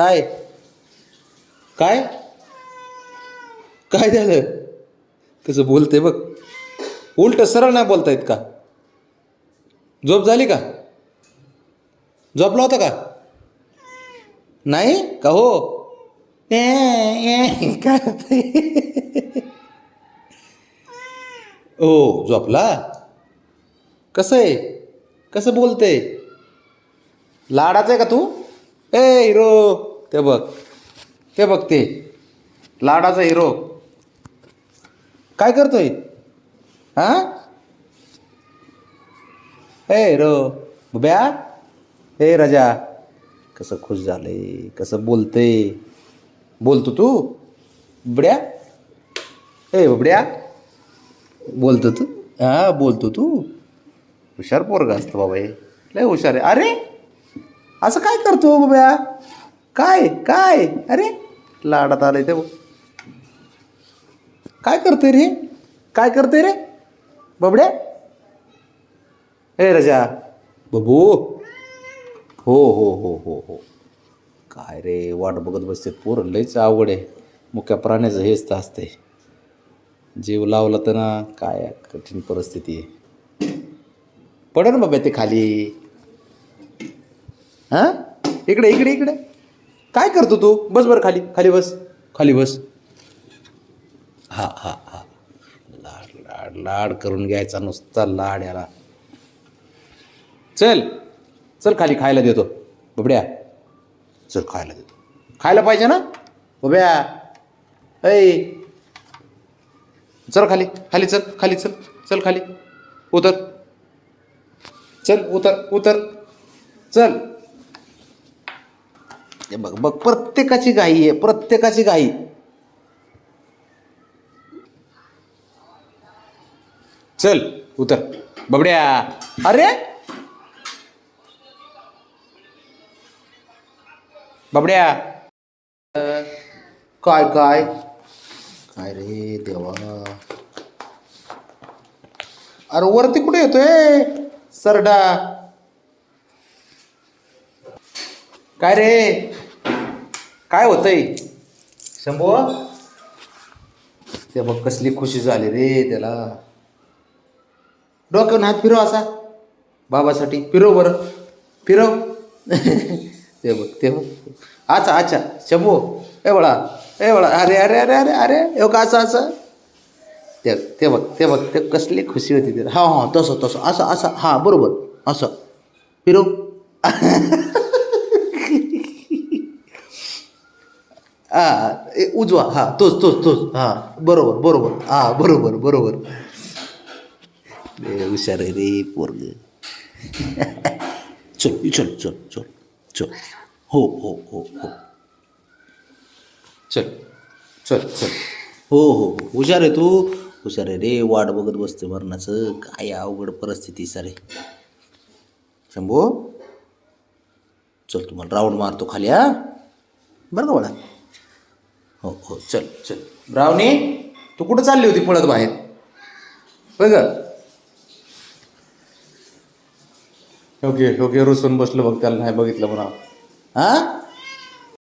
काय? काय? काय झालं? कसं बोलते बघ. उलट सरळ नाही बोलतायत का? झोप झाली का? झोपला होता का? नाही? का हो? ए, ए, काय होतंय? हो झोपला? कसं आहे? कसं बोलते लाडाचं आहे का तू? ए हिरो! ते बघ. ते बघ ते. लाडाचा हिरो काय करतोय? हा? ए रो बुब्या ए राजा. कसं खुश झालंय कसं बोलते? बोलतो तू? बुबड्या ए बुबड्या बोलतो तू? हा बोलतो तू? हुशार पोरगा असतो बाबा हे. लय हुशार आहे. अरे! असं काय करतो बाबा काय? काय? अरे लाडात आलंय ते बघ. काय करतोय रे? काय करतोय रे? बबड्या? ए रजा. बबू. हो हो हो हो हो. काय रे वाट बघत बसते. पोर लयच आवड आहे. मुख्या प्राण्याचं हेच तर असते जीव लावला तर ना काय कठीण परिस्थिती आहे. पड ना बाबा ते खाली. हां? इकडे इकडे इकडे. काय करतो तू? बस बरं खाली खाली बस. खाली बस. हा हा हा. लाड लाड लाड करून घ्यायचा नुसता लाड याला. चल चल खाली खायला देतो. बबड्या. चल खायला देतो. खायला पाहिजे ना? बब्या ऐ. चल खाली खाली चल खाली चल चल खाली. उतर. चल उतर उतर. चल. हे बघ बघ प्रत्येकाची गाई आहे प्रत्येकाची गाई चल उतर. बबड्या. अरे! बबड्या. काय काय? काय रे देवा? अरे वरती कुठे येतोय? सरडा. काय रे? काय होतंय? शंभू? ते बघ कसली खुशी झाली रे त्याला. डोक्यावर हात फिरव असा. बाबासाठी फिरव बरं. फिरव. ते बघ ते बघ. अच्छा अच्छा शंभू ए बळा ए बळा. अरे अरे अरे अरे अरे. हो का असं असं ते ते बघ ते बघ ते कसली खुशी होती ते. हा हा तसं तसं. असं असं. हां बरोबर. असं. फिरव. हा ए, उजवा हा तोच तोच तोच हा बरोबर बरोबर हा बरोबर बरोबर. हुशार आहे रे पोरग. चल चल चल चल चल. हो हो हो हो. चल चल चल. हो हो हो. हुशार आहे तू. हुशार आहे रे वाट बघत बसते मरणाचं. काय अवघड परिस्थिती सारे. शंभू? चल तुम्हाला राऊंड मारतो खाली हा. बरं का मला हो हो चल चल. ब्रावणी तू कुठं चालली होती पळत बाहेर? बघ. ओके ओके रुसून बसलो बघ त्याला नाही बघितलं म्हणा. हा?